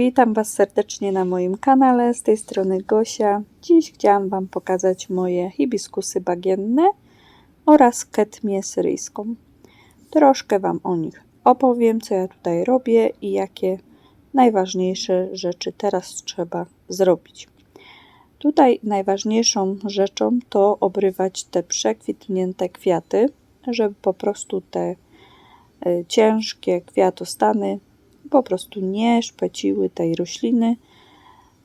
Witam Was serdecznie na moim kanale, z tej strony Gosia. Dziś chciałam Wam pokazać moje hibiskusy bagienne oraz ketmię syryjską. Troszkę Wam o nich opowiem, co ja tutaj robię i jakie najważniejsze rzeczy teraz trzeba zrobić. Tutaj najważniejszą rzeczą to obrywać te przekwitnięte kwiaty, żeby po prostu te y, ciężkie kwiatostany po prostu nie szpeciły tej rośliny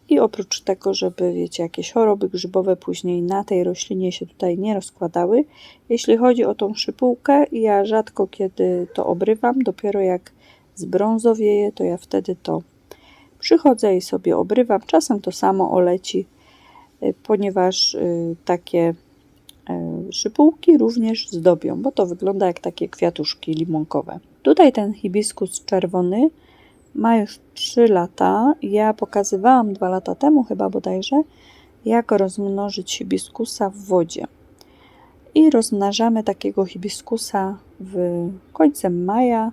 i oprócz tego, żeby wiecie, jakieś choroby grzybowe później na tej roślinie się tutaj nie rozkładały. Jeśli chodzi o tą szypułkę, ja rzadko kiedy to obrywam, dopiero jak zbrązowieje, to ja wtedy to przychodzę i sobie obrywam. Czasem to samo oleci, y, ponieważ y, takie y, szypułki również zdobią, bo to wygląda jak takie kwiatuszki limonkowe. Tutaj ten hibiskus czerwony ma już 3 lata. Ja pokazywałam 2 lata temu chyba bodajże, jak rozmnożyć hibiskusa w wodzie. I rozmnażamy takiego hibiskusa w końcem maja,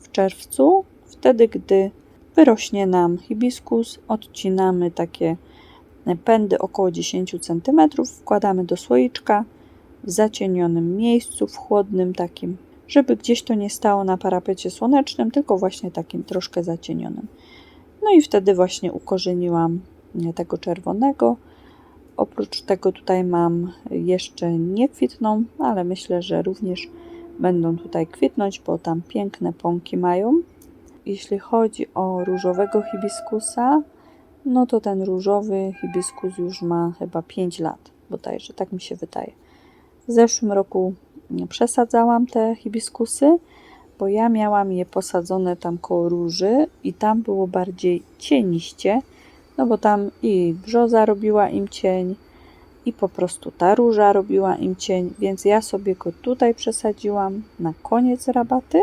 w czerwcu, wtedy gdy wyrośnie nam hibiskus, odcinamy takie pędy około 10 cm, wkładamy do słoiczka w zacienionym miejscu, w chłodnym takim żeby gdzieś to nie stało na parapecie słonecznym, tylko właśnie takim troszkę zacienionym. No i wtedy właśnie ukorzeniłam tego czerwonego. Oprócz tego tutaj mam jeszcze nie kwitną, ale myślę, że również będą tutaj kwitnąć, bo tam piękne pąki mają. Jeśli chodzi o różowego hibiskusa, no to ten różowy hibiskus już ma chyba 5 lat, bodajże, tak mi się wydaje. W zeszłym roku przesadzałam te hibiskusy, bo ja miałam je posadzone tam koło róży i tam było bardziej cieniście, no bo tam i brzoza robiła im cień i po prostu ta róża robiła im cień, więc ja sobie go tutaj przesadziłam na koniec rabaty,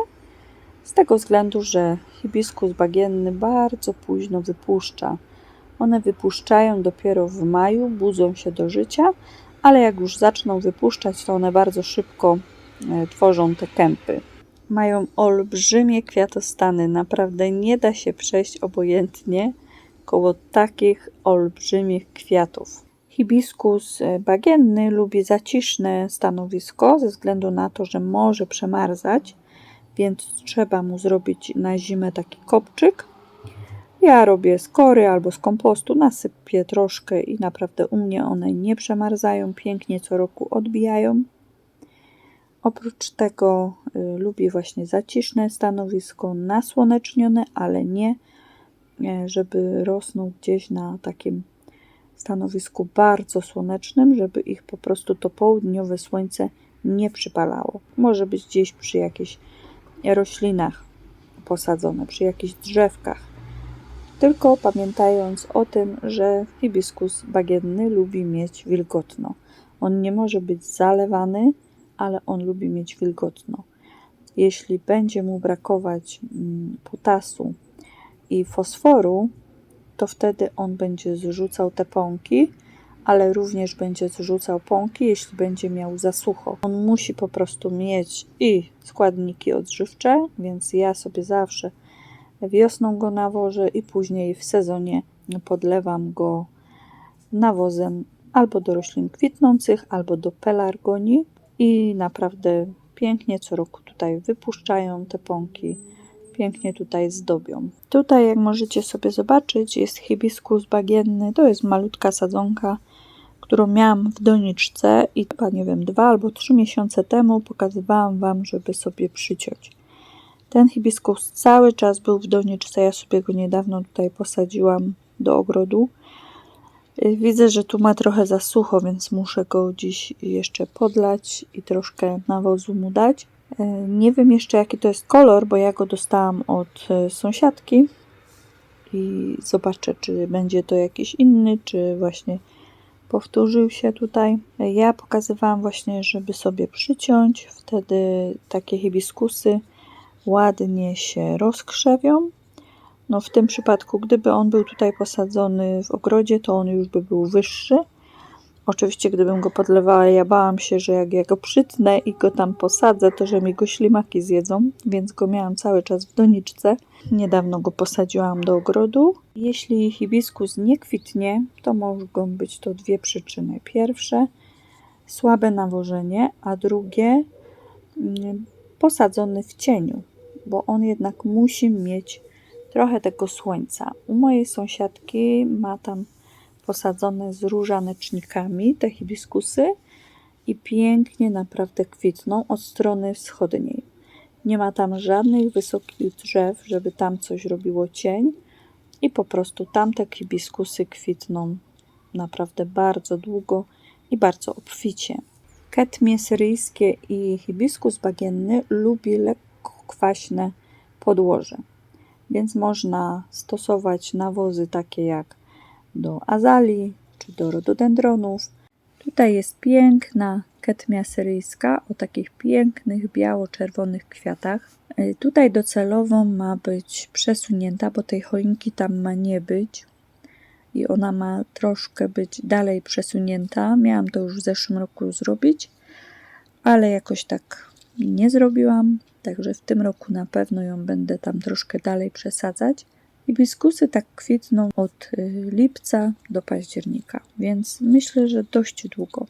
z tego względu, że hibiskus bagienny bardzo późno wypuszcza. One wypuszczają dopiero w maju, budzą się do życia, ale jak już zaczną wypuszczać, to one bardzo szybko e, tworzą te kępy. Mają olbrzymie kwiatostany, naprawdę nie da się przejść obojętnie koło takich olbrzymich kwiatów. Hibiskus e, bagienny lubi zaciszne stanowisko ze względu na to, że może przemarzać, więc trzeba mu zrobić na zimę taki kopczyk ja robię z kory albo z kompostu, nasypię troszkę i naprawdę u mnie one nie przemarzają, pięknie co roku odbijają. Oprócz tego y, lubię właśnie zaciszne stanowisko, nasłonecznione, ale nie, y, żeby rosnął gdzieś na takim stanowisku bardzo słonecznym, żeby ich po prostu to południowe słońce nie przypalało. Może być gdzieś przy jakichś roślinach posadzone, przy jakichś drzewkach tylko pamiętając o tym, że hibiskus bagienny lubi mieć wilgotno. On nie może być zalewany, ale on lubi mieć wilgotno. Jeśli będzie mu brakować mm, potasu i fosforu, to wtedy on będzie zrzucał te pąki, ale również będzie zrzucał pąki, jeśli będzie miał za sucho. On musi po prostu mieć i składniki odżywcze, więc ja sobie zawsze Wiosną go nawożę i później w sezonie podlewam go nawozem albo do roślin kwitnących, albo do pelargonii i naprawdę pięknie co roku tutaj wypuszczają te pąki, pięknie tutaj zdobią. Tutaj jak możecie sobie zobaczyć jest hibiskus bagienny, to jest malutka sadzonka, którą miałam w doniczce i chyba nie wiem, dwa albo trzy miesiące temu pokazywałam Wam, żeby sobie przyciąć. Ten hibiskus cały czas był w doniczce. Ja sobie go niedawno tutaj posadziłam do ogrodu. Y, widzę, że tu ma trochę za sucho, więc muszę go dziś jeszcze podlać i troszkę nawozu mu dać. Y, nie wiem jeszcze jaki to jest kolor, bo ja go dostałam od y, sąsiadki i zobaczę, czy będzie to jakiś inny, czy właśnie powtórzył się tutaj. Ja pokazywałam właśnie, żeby sobie przyciąć wtedy takie hibiskusy ładnie się rozkrzewią. No w tym przypadku, gdyby on był tutaj posadzony w ogrodzie, to on już by był wyższy, Oczywiście, gdybym go podlewała, ja bałam się, że jak ja go przytnę i go tam posadzę, to że mi go ślimaki zjedzą, więc go miałam cały czas w doniczce. Niedawno go posadziłam do ogrodu. Jeśli hibiskus nie kwitnie, to mogą być to dwie przyczyny. Pierwsze, słabe nawożenie, a drugie, mm, posadzony w cieniu, bo on jednak musi mieć trochę tego słońca. U mojej sąsiadki ma tam posadzone z różanecznikami te hibiskusy i pięknie naprawdę kwitną od strony wschodniej. Nie ma tam żadnych wysokich drzew, żeby tam coś robiło cień i po prostu tamte hibiskusy kwitną naprawdę bardzo długo i bardzo obficie. Ketmie syryjskie i hibiskus bagienny lubi lekko kwaśne podłoże, więc można stosować nawozy takie jak do azalii czy do rododendronów. Tutaj jest piękna ketmia syryjska o takich pięknych biało-czerwonych kwiatach. Y, Tutaj docelowo ma być przesunięta, bo tej choinki tam ma nie być i ona ma troszkę być dalej przesunięta. Miałam to już w zeszłym roku zrobić, ale jakoś tak nie zrobiłam, także w tym roku na pewno ją będę tam troszkę dalej przesadzać. Hibiskusy tak kwitną od y, lipca do października, więc myślę, że dość długo.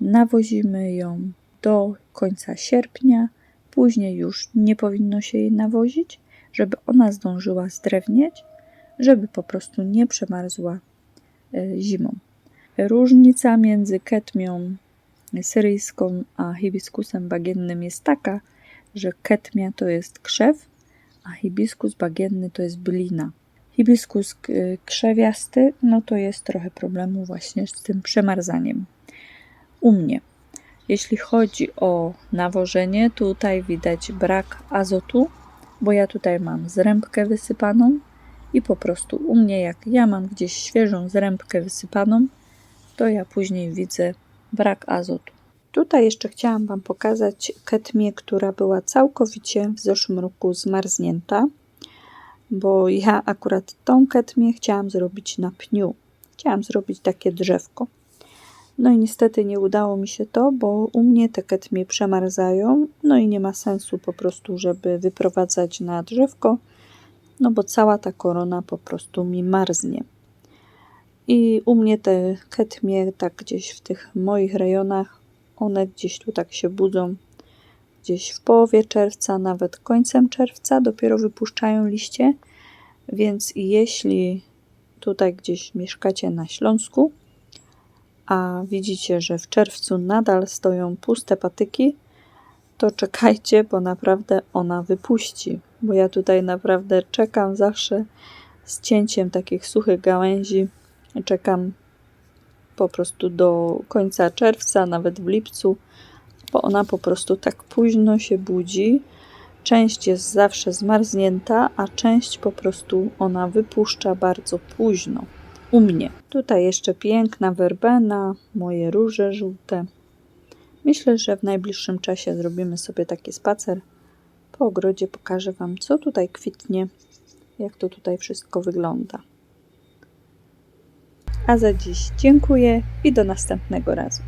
Nawozimy ją do końca sierpnia, później już nie powinno się jej nawozić, żeby ona zdążyła zdrewnieć, żeby po prostu nie przemarzła y, zimą. Różnica między ketmią syryjską a hibiskusem bagiennym jest taka, że ketmia to jest krzew, a hibiskus bagienny to jest bylina. Hibiskus k- krzewiasty, no to jest trochę problemu właśnie z tym przemarzaniem. U mnie, jeśli chodzi o nawożenie, tutaj widać brak azotu, bo ja tutaj mam zrębkę wysypaną i po prostu u mnie, jak ja mam gdzieś świeżą zrębkę wysypaną, to ja później widzę brak azotu. Tutaj jeszcze chciałam Wam pokazać ketmię, która była całkowicie w zeszłym roku zmarznięta, bo ja akurat tą ketmię chciałam zrobić na pniu. Chciałam zrobić takie drzewko. No i niestety nie udało mi się to, bo u mnie te ketmie przemarzają, no i nie ma sensu po prostu, żeby wyprowadzać na drzewko, no bo cała ta korona po prostu mi marznie. I u mnie te ketmie tak gdzieś w tych moich rejonach, one gdzieś tu tak się budzą, gdzieś w połowie czerwca, nawet końcem czerwca dopiero wypuszczają liście, więc jeśli tutaj gdzieś mieszkacie na Śląsku, a widzicie, że w czerwcu nadal stoją puste patyki, to czekajcie, bo naprawdę ona wypuści. Bo ja tutaj naprawdę czekam zawsze z cięciem takich suchych gałęzi. Czekam po prostu do końca czerwca, nawet w lipcu, bo ona po prostu tak późno się budzi. Część jest zawsze zmarznięta, a część po prostu ona wypuszcza bardzo późno. U mnie. Tutaj jeszcze piękna werbena, moje róże żółte. Myślę, że w najbliższym czasie zrobimy sobie taki spacer po ogrodzie. Pokażę Wam, co tutaj kwitnie, jak to tutaj wszystko wygląda. A za dziś dziękuję i do następnego razu.